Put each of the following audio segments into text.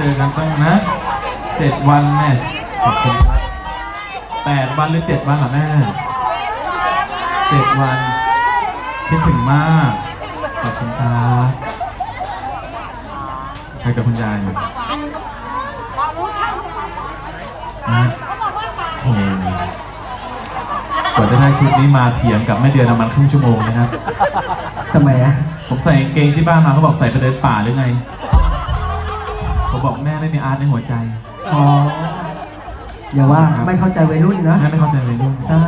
ต้องนะเจ็ดวันแม่ขอบคุณครับแปดวันหรือเจ็ดวันเหรอแม่เจ็ดวันคิดถึงมากขอบคุณครับใครกับคุณยายอยู่นะโอ้โหกว่าจะได้ชุดนี้มาเถียงกับแม่เดือนประมาณครึ่งชั่วโมงนะครับทำไมอะผมใส่กางเกงที่บ้านมาเขาบอกใส่ไปเดินป่าหรือไงผม บอกแม่ไม่มีอาร์ตในหัวใจอ๋ออย่าว่าไม่เข้าใจวัยรุ่นนะแม่ไม่เข้าใจเลยลูกใช่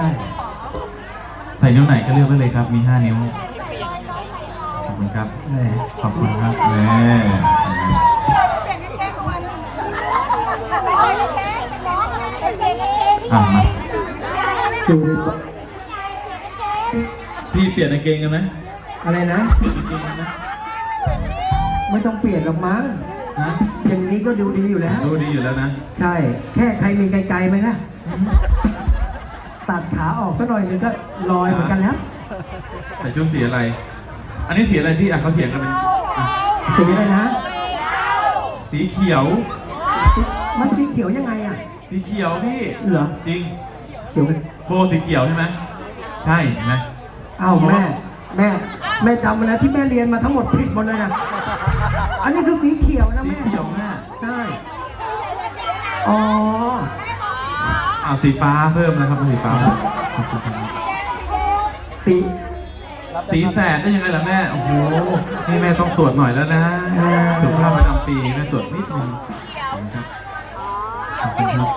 ใส่นิ้วไหนก็เลือกได้เลยครับ มี 5 นิ้ว ขอบคุณครับ แหมขอบคุณครับแม่อะมาดูดิพี่เปลี่ยนกางเกงกันไหมอะไรนะ เปลี่ยนกางเกงกันไหมไม่ต้องเปลี่ยนหรอกมั้ง นะอย่างนี้ก็ดูดีอยู่แล้ว ดูดีอยู่แล้วนะ ใช่ แค่ใครมีไกลๆไหมนะ ตัดขาออกสักหน่อยหนึงก็ลอยเหมือนกันแล้ว ใส่ชุดสีอะไร อันนี้สีอะไรพี่อะเขาเถียงกันเป็นอะสีอะไรนะ สีเขียวสีมันสีเขียวยังไงอะ สีเขียวพี่ เหรอ จริง เขียวไหมโบสีเขียวใช่ไหมใช่เห็นไหม อ้าวแม่ แม่ แม่จำมาแล้วที่แม่เรียนมาทั้งหมดผิดหมดเลยนะ อันนี้คือสีเขียวนะสีแม่ เขียวแม่ใช่ อ๋อ อ่าสีฟ้าเพิ่มนะครับสีฟ้าขอบคุณครับสีสีแสดได้ยังไงล่ะแม่ โอ้โห นี่แม่ต้องตรวจหน่อยแล้วนะสุขภาพประจำปีแม่ตรวจนิดนึงขอบคุณครับขอบคุณครับ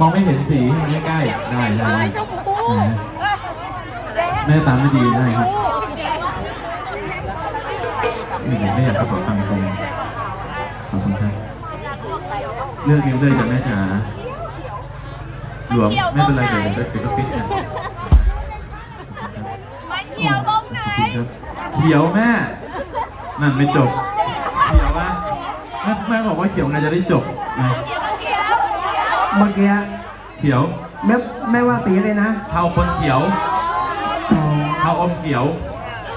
มองไม่เห็นสีมันใกล้ๆได้ได้ได้แม่ตามไม่ดีได้ครับ นี่ไม่อยากกระเป๋าตังค์ตรงขอบคุณครับเลือกนิ้วเลยจ้ะแม่จ๋าหลวมไม่เป็นไรเดี๋ยวเดี๋ยวเดี๋ยวก็ฟิตเนี่ยมันเขียวตรงไหนขอบคุณครับเขียวแม่ นั่นไม่จบ เขียวว่าแม่แม่บอกว่าเขียวไงจะได้จบนะเขียวเมื่อกี้เขียวแม่แม่ว่าสีอะไรนะเทาคนเขียวอ๋อเทาอมเขียว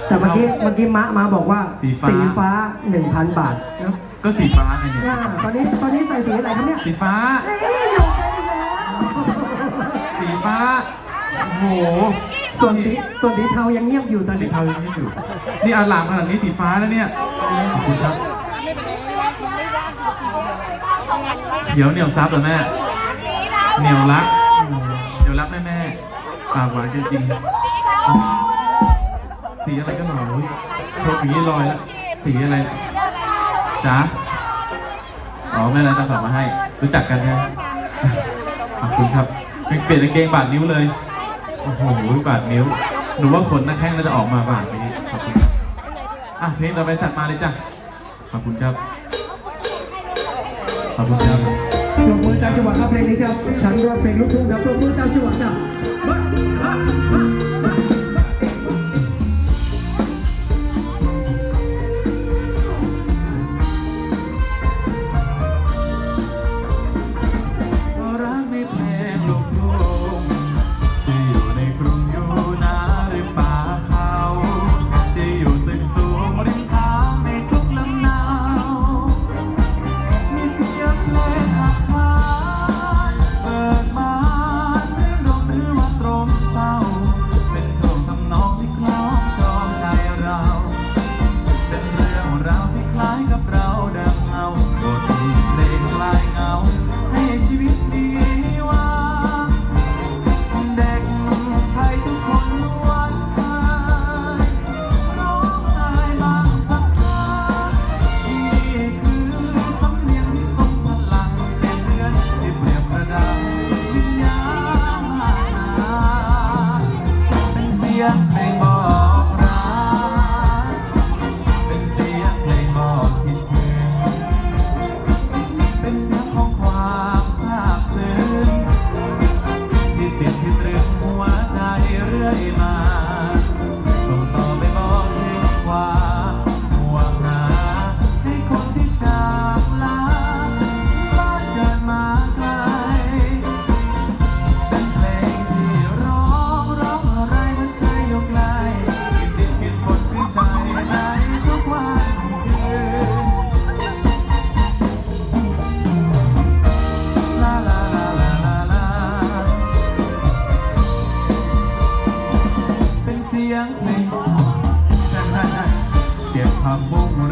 แต่เมื่อกี้เมื่อกี้มะมาบอกว่าสีฟ้า ฟ้าหนึ่งพันบาทนะก็สีฟ้าไงเนี่ยอ่าตอนนี้ตอนนี้ใส่สีอะไรครับเนี่ยสีฟ้า เอ้ยอยู่กันอีกแล้วสีฟ้าโอ้โหส่วนสีส่วนสีเทายังเงียบอยู่ตอนสีนี้ เทายังไม่อยู่นี่อาลามขนาดนี้สีฟ้าแล้วเนี่ยขอบคุณครับเขียวเหนียวซับเหรอแม่สีเทาเหนียวรักเหนียวรักแม่แม่ปากหวานจริงๆ สีอะไรก็หล่อยโชคอย่างนี้ลอยแล้วสีอะไรจ๊ะอ๋อแม่ร้านจะฝากมาให้ รู้จักกันนะขอบคุณครับเปลี่ยนกางเกงบาดนิ้วเลยโอ้โหบาดนิ้วหนูว่าขนหน้าแข้งน่าจะออกมาบาดนี้ขอบคุณอะเพลงต่อไปจัดมาเลยจ้ะขอบคุณครับขอบคุณครับปรบมือตามจังหวะครับเพลงนี้ครับฉันรักเพลงลูกทุ่งครับปรบมือตามจังหวะจ้ะมามามา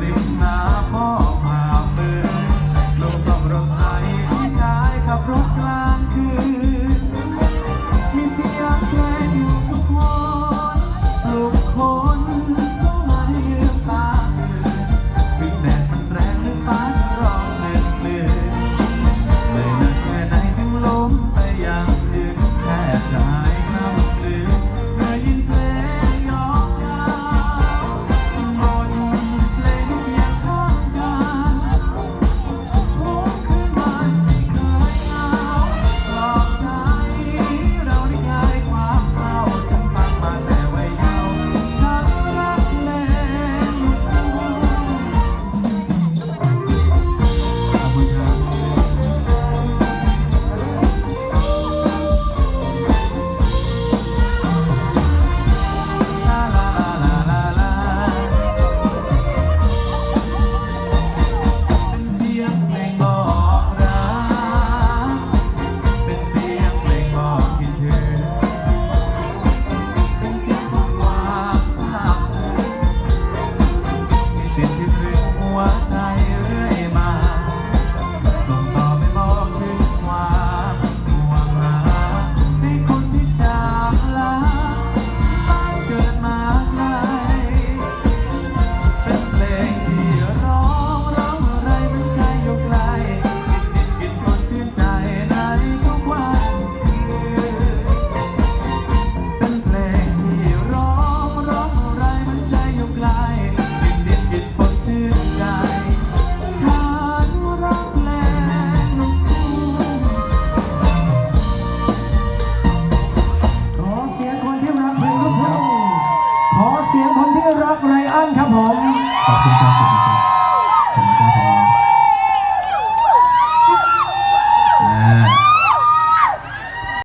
ริมน้ำพ่อมาเฟื่องลงอบรถไทยผู้ชายขับรถกลางคืน